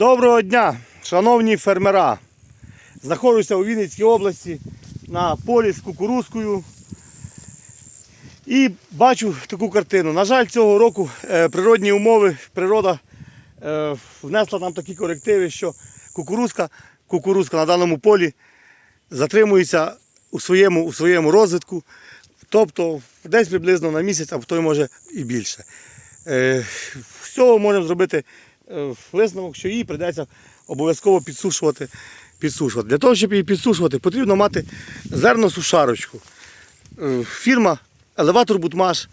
Доброго дня, шановні фермера. Знаходжуся у Вінницькій області на полі з кукурузкою. І бачу таку картину. На жаль, цього року е, природні умови, природа е, внесла нам такі корективи, що кукурузка, кукурузка на даному полі затримується у своєму, у своєму розвитку, тобто десь приблизно на місяць, а то й може і більше. Е, З цього можемо зробити е, висновок, що її прийдеться обов'язково підсушувати. підсушувати. Для того, щоб її підсушувати, потрібно мати зерносушарочку. Е, Фірма Елеватор Бутмаш,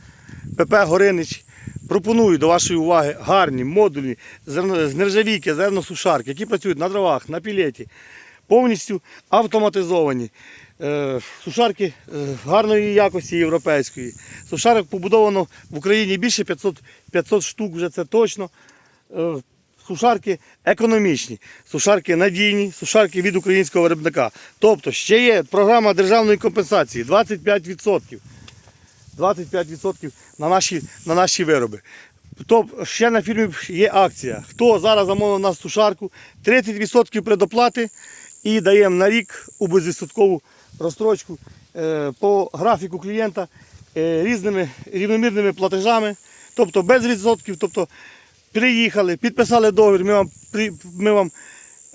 ПП Горинич пропоную до вашої уваги гарні модульні з нержавійки, зерносушарки, які працюють на дровах, на пілеті, повністю автоматизовані. Е, Сушарки е, гарної якості європейської. Сушарок побудовано в Україні більше 500, 500 штук, вже це точно. Е, Сушарки економічні, сушарки надійні, сушарки від українського виробника. Тобто ще є програма державної компенсації 25%. 25% на наші, на наші вироби. Тобто ще на фірмі є акція. Хто зараз замовив нас сушарку, 30% предоплати і даємо на рік у безвідсоткову розстрочку е, по графіку клієнта е, різними рівномірними платежами, тобто без відсотків. Тобто приїхали, підписали договір, ми вам, ми вам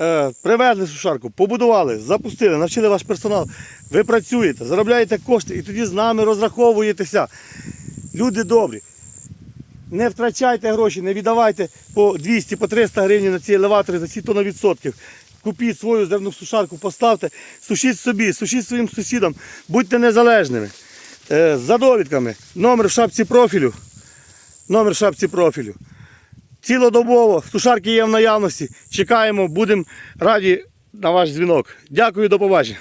е, привезли сушарку, побудували, запустили, навчили ваш персонал. Ви працюєте, заробляєте кошти і тоді з нами розраховуєтеся. Люди добрі. Не втрачайте гроші, не віддавайте по 200, по 300 гривень на ці елеватори за ці тонни відсотків. Купіть свою зерну сушарку, поставте, сушіть собі, сушіть своїм сусідам, будьте незалежними. Е, за довідками. Номер в шапці профілю. Номер в шапці профілю. Цілодобово, сушарки є в наявності. Чекаємо, будемо раді на ваш дзвінок. Дякую, до побачення.